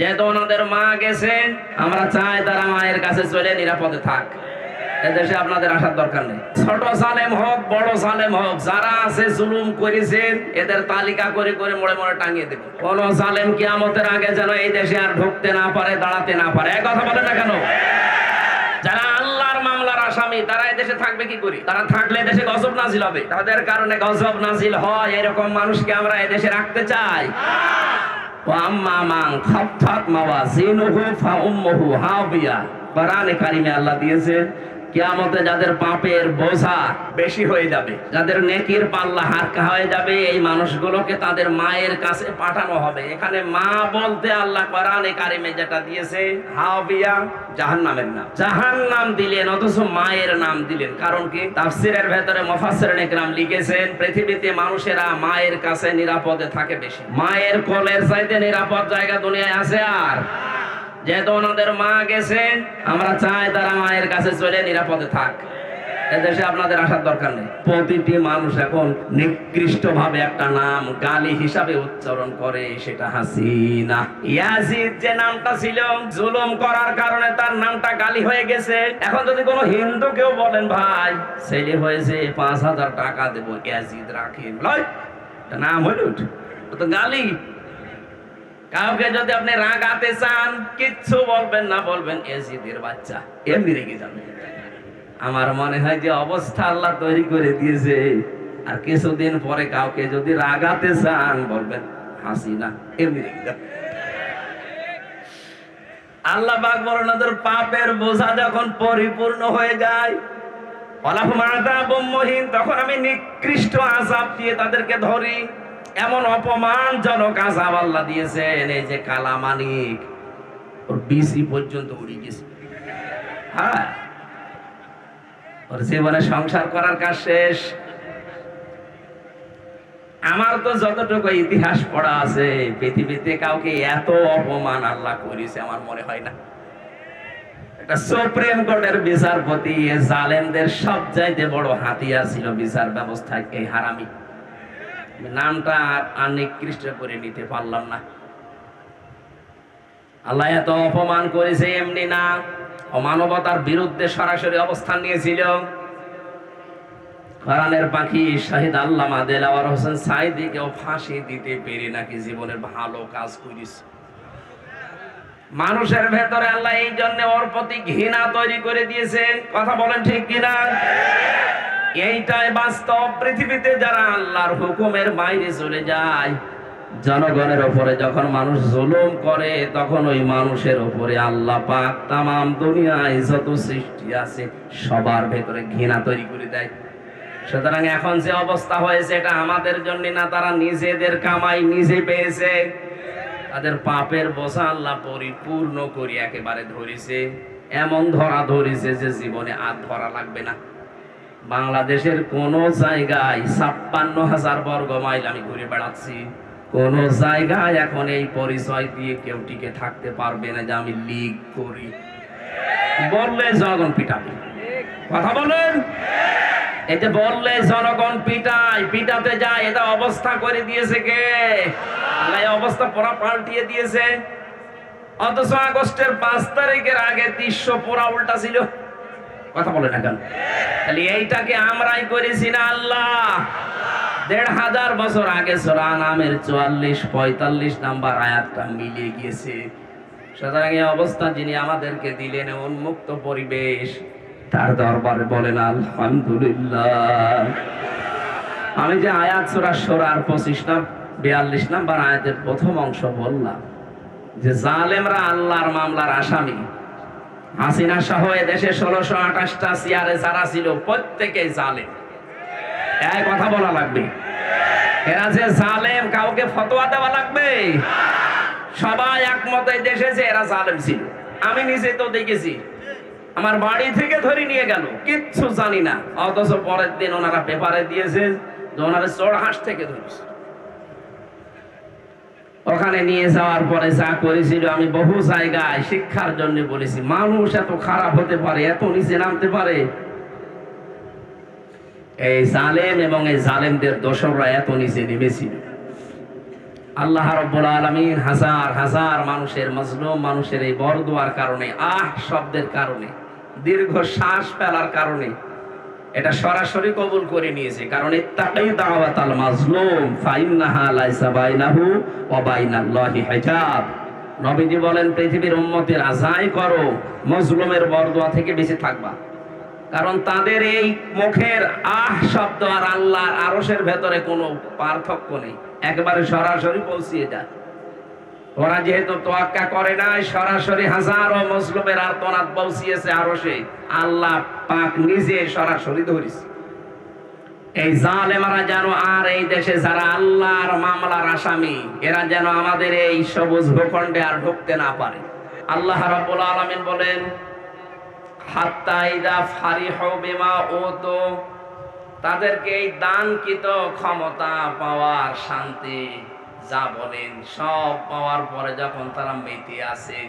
যেহেতু ওনাদের মা গেছে, আমরা চাই তারা মায়ের কাছে চলে নিরাপদে থাক। এদেশে আপনাদের আসার দরকার নেই। ছোট সালেম হোক, বড় সালেম হোক, যারা আছে, জুলুম করেছেন এদের তালিকা করে করে মোড়ে মোড়ে টাঙিয়ে দেবে। কোন সালেম কিয়ামতের আগে যেন এই দেশে আর ঢুকতে না পারে, দাঁড়াতে না পারে। এক কথা বলে না কেন? যারা আল্লাহর মামলার আসামি, তারা এদেশে থাকবে কি করি? তারা থাকলে দেশে গজব নাজিল হবে। তাদের কারণে গজব নাজিল হয়। এরকম মানুষকে আমরা এদেশে রাখতে চাই। আল্লাহ দিয়েছে কিয়ামতে যাদের পাপের বোঝা বেশি হয়ে যাবে, যাদের নেকির পাল্লা হালকা হয়ে যাবে, এই মানুষগুলোকে তাদের মায়ের কাছে পাঠানো হবে। এখানে মা বলতে আল্লাহ কোরআনে কারিমে যেটা দিয়েছে হাবিয়া জাহান্নামের নাম। জাহান্নাম দিলেন, অথচ মায়ের নাম দিলেন। কারণ কি? তাফসিরের ভেতরে মুফাসসিরিন ইকরাম লিখেছেন, পৃথিবীতে মানুষেরা মায়ের কাছে নিরাপদে থাকে বেশি। মায়ের কোলের চাইতে নিরাপদ জায়গা দুনিয়ায় আছে আর? যেহেতু ওনাদের মা গেছে, আমরা চাই তারা মায়ের কাছে চলে নিরাপদে থাক। এদেশে আপনাদের আসার দরকার নেই। প্রতিটি মানুষ এখন নিকৃষ্ট ভাবে একটা নাম গালি হিসাবে উচ্চারণ করে, সেটা হাসিনা। ইয়াজিদ যে নামটা ছিল, জুলুম করার কারণে তার নামটা গালি হয়ে গেছে। এখন যদি কোনো হিন্দু কেউ বলেন, ভাই, ছেলে হয়েছে, পাঁচ হাজার টাকা দেবো, ইয়াজিদ রাখেন নাম হইল তো গালি। কাউকে যদি আপনি রাগাতে চান, কিচ্ছু বলবেন না, বলবেন এজিদের বাচ্চা এমনি রেগে যাবে আমার মনে হয় যে অবস্থা আল্লাহ তৈরি করে দিয়েছে। আর কিছুদিন পরে কাউকে যদি রাগাতে চান, বলবেন, হাসি না এমনি রেগে যাবে আল্লাহ পাক বলেন, ওদের পাপের বোঝা যখন পরিপূর্ণ হয়ে যায় অলাফ মহিন তখন আমি নিকৃষ্ট আজাব দিয়ে তাদেরকে ধরি। এমন অপমানজনক আজাব আল্লাহ দিয়েছেন, এই যে কালামানিক ওর বিসি পর্যন্ত উড়ে গেছে। হ্যাঁ? ওর জীবনে সংসার করার কাজ শেষ। আমার তো যতটুকু ইতিহাস পড়া আছে, পৃথিবীতে কাউকে এত অপমান আল্লাহ করেছে আমার মনে হয় না। একটা সুপ্রিম কোর্টের বিচারপতি জালেমদের সব চাইতে বড় হাতিয়ার ছিল বিচার ব্যবস্থায়, এই হারামি। নামটা আর নিকৃষ্ট করে নিতে পারলাম না। আল্লাহ এত অপমান করেছে এমনি না। অমানবতার বিরুদ্ধে সরাসরি অবস্থান নিয়েছিল। কোরআনের পাখি শাহিদ আল্লামা দেলাওয়ার হোসেন সাইদিকেও ফাঁসি দিতে পেরে নাকি জীবনের ভালো কাজ করিস। মানুষের ভেতরে আল্লাহ এই জন্য ওর প্রতি ঘৃণা তৈরি করে দিয়েছে কথা বলেন ঠিক কিনা? এইটাই বাস্তব পৃথিবীতে যারা আল্লাহর হুকুমের বাইরে চলে যায়, জনগণের ওপরে যখন মানুষ জুলুম করে, তখন ওই মানুষের ওপরে আল্লাহ পাক তামাম দুনিয়ায় যত সৃষ্টি আছে, সবার ভেতরে ঘৃণা তৈরি করে দেয়। সুতরাং এখন যে অবস্থা হয়েছে, এটা আমাদের জন্য না, তারা নিজেদের কামাই নিজে পেয়েছে। তাদের পাপের বোঝা আল্লাহ পরিপূর্ণ করি একেবারে ধরেছে। এমন ধরা ধরেছে যে জীবনে আর ধরা লাগবে না। বাংলাদেশের কোন জায়গায় ছাপ্পান্ন হাজার বর্গ মাইল আমি ঘুরে বেড়াচ্ছি। কোন জায়গায় এখন এই পরিচয় দিয়ে কেউ টিকে থাকতে পারবে না যে আমি লিগ করি। বললে জনগণ পিটাবে। কথা বলেন? এতে বললে জনগণ পিটায়, পিটাতে যায়, এটা অবস্থা করে দিয়েছে কে? অবস্থা পুরা পাল্টিয়ে দিয়েছে। অথচ আগস্টের পাঁচ তারিখের আগে দৃশ্য পুরা উল্টা ছিল। কথা বলে না কেন? তাহলে এইটাকে আমরাই করেছি না আল্লাহ? দেড় হাজার বছর আগে সোরা নামের চুয়াল্লিশ, পঁয়তাল্লিশ নাম্বার আয়াতটা মিলিয়ে গিয়েছে। সুতরাং এই অবস্থা যিনি আমাদেরকে দিলেন উন্মুক্ত পরিবেশ, তার দরবারে বলেন, আলহামদুলিল্লাহ। আমি যে আয়াত সোরা সোরার পঁচিশ নাম, বিয়াল্লিশ নাম্বার আয়াতের প্রথম অংশ বললাম, যে জালেমরা আল্লাহর মামলার আসামি হাসিনা সহ দেশে ষোলোশো আঠাশটা চেয়ারে যারা ছিল, প্রত্যেকে জালেম। এই কথা বলা লাগবে। এরা যে জালেম, কাউকে ফতোয়া দেওয়া লাগবে? সবাই একমত এই দেশে যে এরা জালেম ছিল। আমি নিজে তো দেখেছি, আমার বাড়ি থেকে ধরে নিয়ে গেল, কিচ্ছু জানি না। অথচ পরের দিন ওনারা পেপারে দিয়েছে ওনারা চড়হাঁস থেকে ধরেছে। ওখানে নিয়ে যাওয়ার পরে যা করেছিল, আমি বহু জায়গায় শিক্ষার জন্য বলেছি, মানুষ এত খারাপ হতে পারে, এত নিচে নামতে পারে। এই জালেম এবং এই জালেমদের দোসররা এত নিচে নেমেছিল। আল্লাহ রব্বুল আলমিন হাজার হাজার মানুষের মজলুম মানুষের এই বরদোয়ার কারণে, আহ শব্দের কারণে, দীর্ঘ শ্বাস ফেলার কারণে এটা সরাসরি কবুল করে নিয়েছে। কারণ ইত্তাকাই দাওয়াত আল মাজলুম, ফাইন্নাহা লাইসা বাইনাহু ওয়া বাইনাল্লাহি হিজাব। নবীজি বলেন, পৃথিবীর উম্মতের আজাই করো, মজলুমের বরদোয়া থেকে বেঁচে থাকবা। কারণ তাদের এই মুখের আহ শব্দ আর আল্লাহর আরশের ভেতরে কোনো পার্থক্য নেই। একবারে সরাসরি পৌঁছিয়ে যায় ওরা যেহেতু তোয়াক্কা করে নাই, সরাসরি হাজারো মুসলিমের আর্তনাদ পৌঁছিয়েছে সে আল্লাহ পাক নিজে সরাসরি ধরিস এই জালেমারা যেন আর এই দেশে যারা আল্লাহর মামলার আসামি, এরা যেন আমাদের এই সবুজ ভূখণ্ডে আর ঢুকতে না পারে। আল্লাহ রাব্বুল আলামিন বলেন, হাত্তা ইদা ফারিহ বিমা ওতো তাদেরকে এই দানকৃত ক্ষমতা পাওয়ার শান্তি যা বলেন, সব পাওয়ার পরে যখন তারা মেতে আছে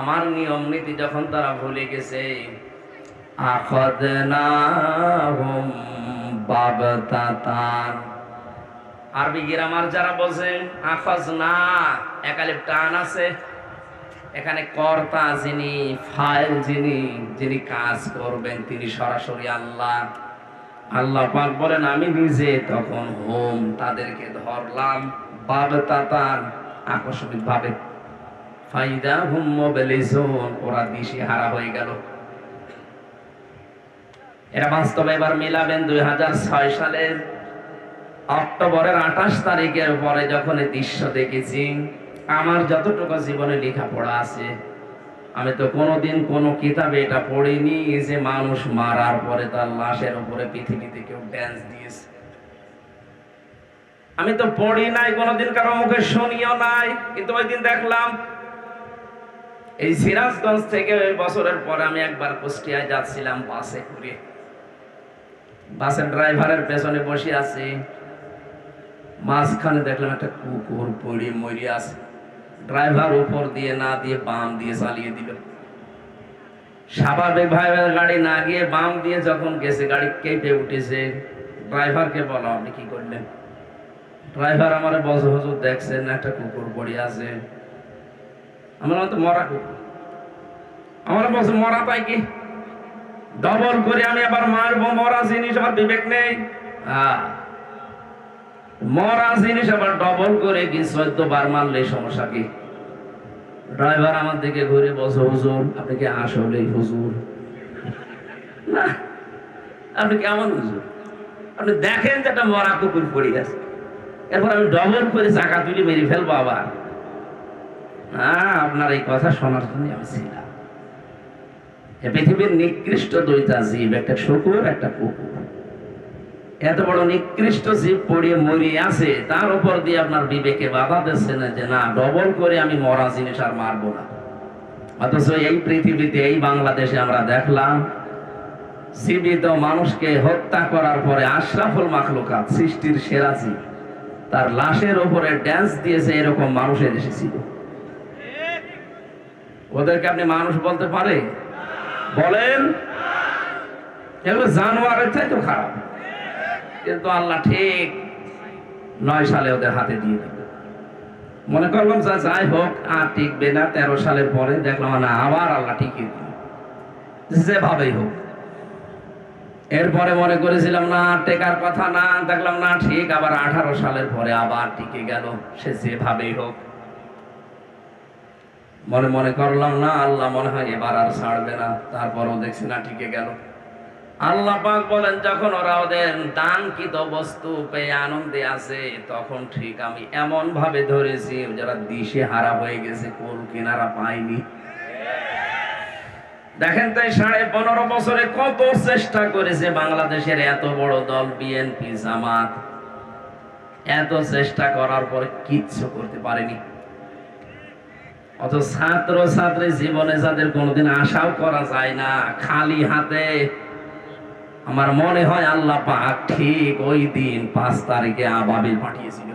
আমার নিয়ম নীতি যখন তারা ভুলে গেছে আরবি গ্রামার যারা বলছেন আখজ না একালে টান আছে। এখানে কর্তা যিনি, ফাইল যিনি যিনি কাজ করবেন, তিনি সরাসরি আল্লাহ। আল্লাহ পাক বলেন, আমি নিজে তখন হোম তাদেরকে ধরলাম। আকস্মিক ভাবে। ফাইদা হুম ওরা দিশে হারা হয়ে গেল। এরা বাস্তবে এবার মিলাবেন দুই হাজার ছয় সালের অক্টোবরের আঠাশ তারিখের পরে যখন দৃশ্য দেখেছি, আমার যতটুকু জীবনে লেখাপড়া আছে, আমি তো কোনোদিন কোনো কিতাবে এটা পড়িনি যে মানুষ মারার পরে তার লাশের উপরে পৃথিবীতে কেউ ড্যান্স দিয়েছে। আমি তো পড়ি নাই, কোনোদিন কারও মুখে শুনিও নাই, কিন্তু ওই দিন দেখলাম এই সিরাজগঞ্জ থেকে ওই বছরের পরে আমি একবার কুষ্টিয়ায় যাচ্ছিলাম বাসে করে। বাসের ড্রাইভারের পেছনে বসে আছি। মাঝখানে দেখলাম একটা কুকুর পড়ে মরে আছে। ড্রাইভার উপর দিয়ে না দিয়ে বাম দিয়ে চালিয়ে দিল। স্বাভাবিক ভাবে গাড়ি না গিয়ে বাম দিয়ে যখন গেছে, গাড়ি কেঁপে উঠেছে। ড্রাইভারকে বলো, আপনি কি করলেন? ড্রাইভার আমার বছর হুজুর, দেখছেন একটা কুকুর পড়ে আছে। আমার তো মরা কুকুর। আমার বছর মরা পাই কি? ডবল করে আমি আবার মারবো, মরা জিনিস আমার বিবেক নেই। মরা জিনিস আবার ডবল করে কি, চোদ্দ বার মারলে সমস্যা কি? ড্রাইভার আমার দিকে ঘুরে বসে হুজুর, আপনি কি আসলে হুজুর? না, আপনি কেমন হুজুর? আপনি দেখেন যে একটা মরা কুকুর পড়ে গেছে এরপর আমি ডবল করে চাকা তুলে মেরে ফেলব আবার। না, আপনার এই কথা শোনার জন্য আমি ছিলাম। পৃথিবীর নিকৃষ্ট দুইটা জীব, একটা শুকুর, একটা কুকুর। এত বড় নিকৃষ্ট জীব পড়িয়ে মরিয়ে আছে, তার উপর দিয়ে আপনার বিবেকে বাধা দিচ্ছে না যে, না, ডবল করে আমি মরা জিনিস আর মারবো না। অথচ এই পৃথিবীতে, এই বাংলাদেশে আমরা দেখলাম, জীবিত মানুষকে হত্যা করার পরে আশরাফুল মাখলুকাত, সৃষ্টির সেরা জীব। তার লাশের ওপরে ড্যান্স দিয়েছে এরকম মানুষের এসেছিল ওদেরকে আপনি মানুষ বলতে পারে? বলেন। এগুলো জানোয়ারের চাইতে খারাপ। কিন্তু আল্লাহ ঠিক নয় সালে ওদের হাতে দিয়ে দিল। মনে করলাম যা যাই হোক, আর টিকবে না। তেরো সালের পরে দেখলাম না, আবার আল্লাহ টিকিয়ে দিল। যেভাবেই হোক। এরপরে মনে করেছিলাম, না, টেকার কথা না। দেখলাম, না, ঠিক, আবার আঠারো সালের পরে আবার টিকে গেল। সে যেভাবেই হোক। মনে মনে করলাম, না, আল্লাহ মনে হয় এবার আর ছাড়বে না। তারপরও দেখছি, না, টিকে গেল। আল্লাহ পাক বলেন, যখন ওরা ওদের দানকৃত বস্তু পেয়ে আনন্দে আছে তখন ঠিক আমি এমন ভাবে ধরেছি, যারা দিশে হারা হয়ে গেছে কোল কিনারা পায়নি। দেখেন তাই সাড়ে পনেরো বছরে কত চেষ্টা করেছে বাংলাদেশের এত বড় দল বিএনপি, জামাত। এত চেষ্টা করার পরে কিচ্ছু করতে পারেনি। অত ছাত্র ছাত্রী জীবনে যাদের কোনোদিন আশাও করা যায় না, খালি হাতে, আমার মনে হয় আল্লাহ পাক ঠিক ওই দিন পাঁচ তারিখে আবাবিল পাঠিয়েছিল।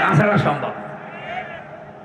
তাছাড়া সম্ভব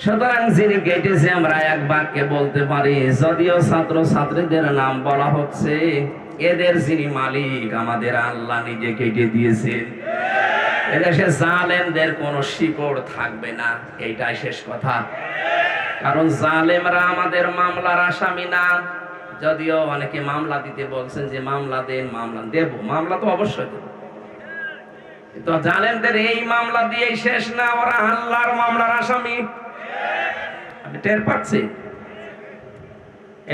সুতরাং যিনি কেটেছে, আমরা এক বাক্যে বলতে পারি, যদিও ছাত্র ছাত্রীদের নাম বলা হচ্ছে, এদের যিনি মালিক, আমাদের আল্লাহ নিজে কেটে দিয়েছেন এদেশে জালেমদের কোনো শিকড় থাকবে না এইটাই শেষ কথা। কারণ জালেমরা আমাদের মামলার আসামি না। যদিও অনেকে মামলা দিতে বলছেন যে, মামলা দেন, মামলা, দেব, মামলা তো অবশ্যই দেব। তো জালেমদের এই মামলা দিয়েই শেষ না, ওরা আল্লাহর মামলার আসামি। টের পাচ্ছি।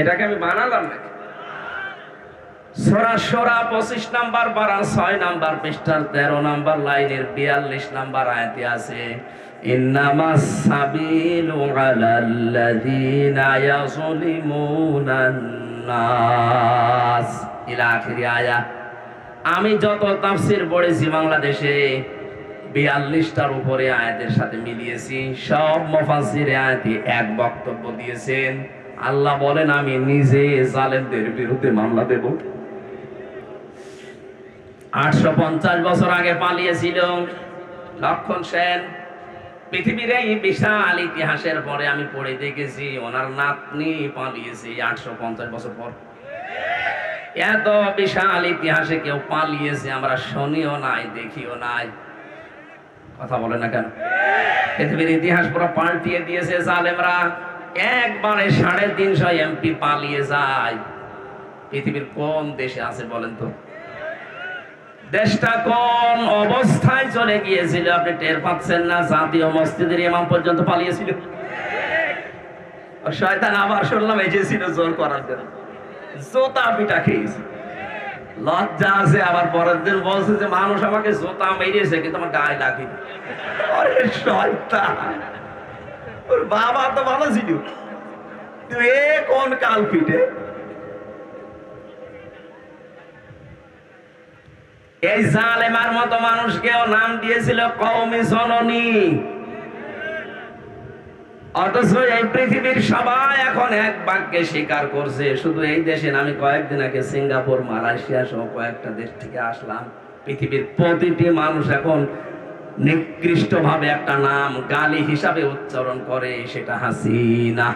এটাকে আমি বানালাম নাকি সোরা সোরা পঁচিশ নাম্বার বারা, ছয় নাম্বার পৃষ্ঠার তেরো নাম্বার লাইনের বিয়াল্লিশ নাম্বার আয়াতে আছে, ইন্নামা সাবিলু আলাল্লাযীনা ইয়াযলিমুনা নাস। ইলা আখিরি আয়া। আমি যত তাফসীর পড়েছি বাংলাদেশে বিয়াল্লিশটার উপরে আয়াতের সাথে মিলিয়েছি। সব মফাসির আয়াতি এক বক্তব্য দিয়েছেন। আল্লাহ বলেন, আমি নিজে জালেমদের বিরুদ্ধে মামলা দেব। আটশো পঞ্চাশ বছর আগে পালিয়েছিল লক্ষণ সেন, পৃথিবীর এই বিশাল ইতিহাসের পরে আমি পড়ে দেখেছি, ওনার নাতনি পালিয়েছে আটশো পঞ্চাশ বছর পর। এত বিশাল ইতিহাসে কেউ পালিয়েছে, আমরা শুনিও নাই, দেখিও নাই। কথা বলে না কেন? পৃথিবীর ইতিহাস পুরো পাল্টিয়ে দিয়েছে জালেমরা। একবারে সাড়ে তিনশো এমপি পালিয়ে যায়। পৃথিবীর কোন দেশে আছে বলেন তো? দেশটা কোন অবস্থায় চলে গিয়েছিল আপনি টের পাচ্ছেন না? জাতীয় মসজিদের ইমাম পর্যন্ত পালিয়েছিল। শয়তান আবার শুনলাম এসেছিল জোর করার জন্য। জোতা পিটা খেয়েছে লজ্জা আছে, আবার পরের দিন বলছে যে মানুষ আমাকে জোতা মেরেছে, কিন্তু আমার গায়ে লাগেনি। আরে শয়তান, ওর বাবা তো ভালো ছিল। তুই এ কোন কাল পিটে এই জালেমার মতো মানুষকেও নাম দিয়েছিল কৌমি জননী। অথচ এই পৃথিবীর সবাই এখন এক বাক্যে স্বীকার করছে, শুধু এই দেশে আমি কয়েকদিন আগে সিঙ্গাপুর, মালয়েশিয়া সহ কয়েকটা দেশ থেকে আসলাম। পৃথিবীর প্রতিটি মানুষ এখন নিকৃষ্ট ভাবে একটা নাম গালি হিসাবে উচ্চারণ করে, সেটা হাসিনা।